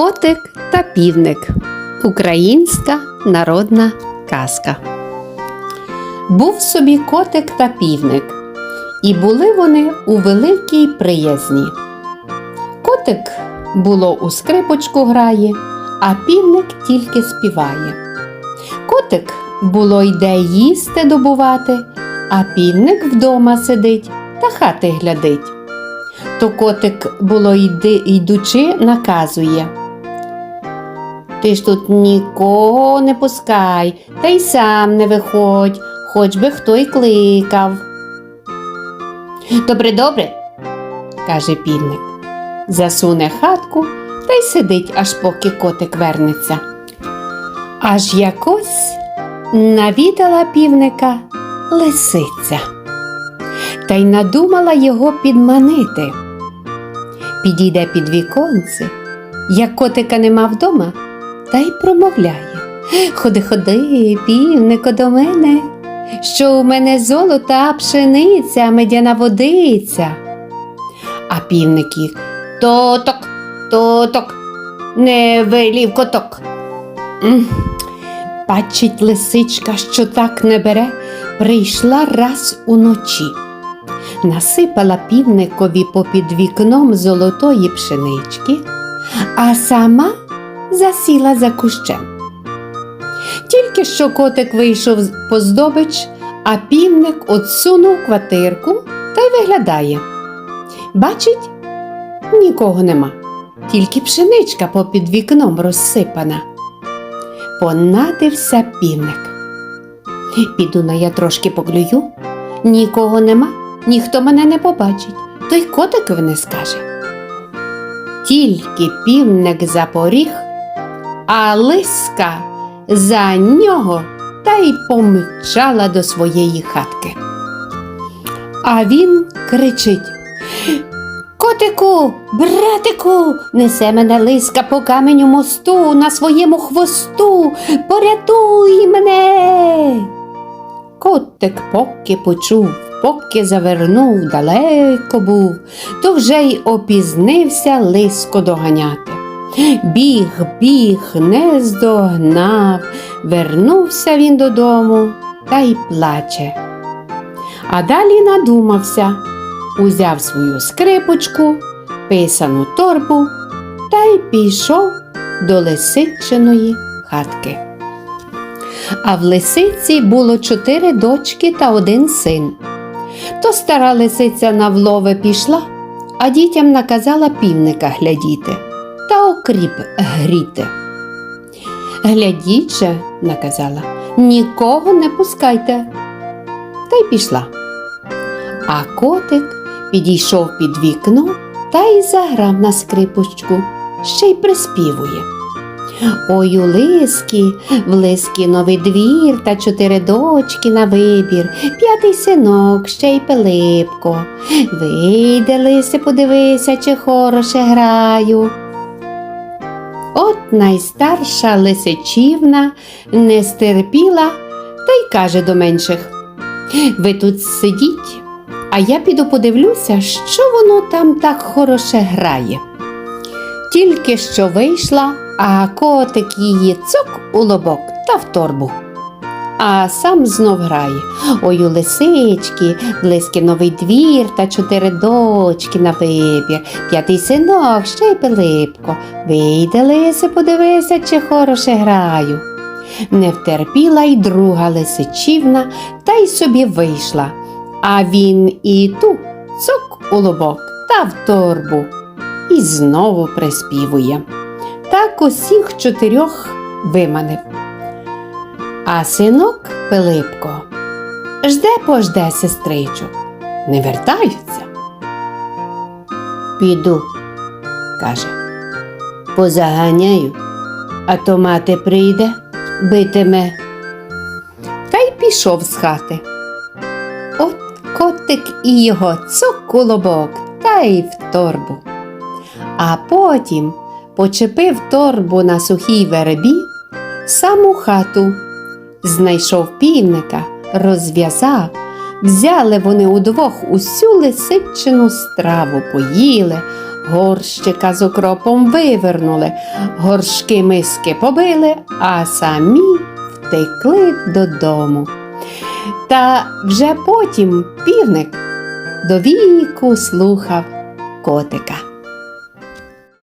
Котик та півник. Українська народна казка. Був собі котик та півник, і були вони у великій приязні. Котик було у скрипочку грає, а півник тільки співає. Котик було йде їсти добувати, а півник вдома сидить та хати глядить. То котик було йди, йдучи, наказує. Ти ж тут нікого не пускай, та й сам не виходь, хоч би хто й кликав. Добре, добре, каже півник. Засуне хатку та й сидить, аж поки котик вернеться. Аж якось навідала півника лисиця та й надумала його підманити. Підійде під віконце, як котика нема вдома, та й промовляє Ходи, ходи, півнико до мене, що у мене золота пшениця, медяна водиця. А півники тоток, тоток, не велів коток. Бачить лисичка, що так не бере, прийшла раз уночі. Насипала півникові попід вікном золотої пшенички, а сама засіла за кущем. Тільки що котик вийшов з- по здобич, а півник отсунув квартирку та й виглядає. Бачить, нікого нема, тільки пшеничка попід вікном розсипана. Понадився півник. Піду на я трошки поклюю, нікого нема, ніхто мене не побачить, то й котикові не скаже. Тільки півник запоріг, а лиска за нього та й помчала до своєї хатки. А він кричить Котику, братику, несе мене лиска по каменю мосту на своєму хвосту, порятуй мене. Котик поки почув, поки завернув, далеко був, то вже й опізнився лиско доганяти. Біг, біг, не здогнав, вернувся він додому та й плаче. А далі надумався, узяв свою скрипочку, писану торбу та й пішов до лисичиної хатки. А в лисиці було чотири дочки та один син. То стара лисиця на влове пішла, а дітям наказала півника глядіти окріп гріти. Же, наказала, нікого не пускайте. Та й пішла. А котик підійшов під вікно та й заграв на скрипочку, ще й приспівує. Ой у лиски, в лиски новий двір та чотири дочки на вибір, п'ятий синок, ще й Пилипко. Вийде лисе, подивися, чи хороше граю. Найстарша лисичівна не стерпіла та й каже до менших Ви тут сидіть, а я піду подивлюся, що воно там так хороше грає. Тільки що вийшла, а котик її цок у лобок та в торбу. А сам знов грає. Ой, у лисички, близький новий двір та чотири дочки на вибір, п'ятий синок, ще й Пилипко. Вийде лисе, подивися, чи хороше граю. Не втерпіла й друга лисичівна, та й собі вийшла. А він і ту цок у лобок та в торбу. І знову приспівує. Так усіх чотирьох виманив. А синок Пилипко жде пожде сестричок, не вертаються. Піду, каже, позаганяю, а то мати прийде, битиме. Та й пішов з хати. От котик і його цок у лобок та й в торбу. А потім почепив торбу на сухій вербі, саму хату знайшов півника, розв'язав, взяли вони удвох усю лисичину страву, поїли, горщика з окропом вивернули, горшки миски побили, а самі втекли додому. Та вже потім півник до віку слухав котика.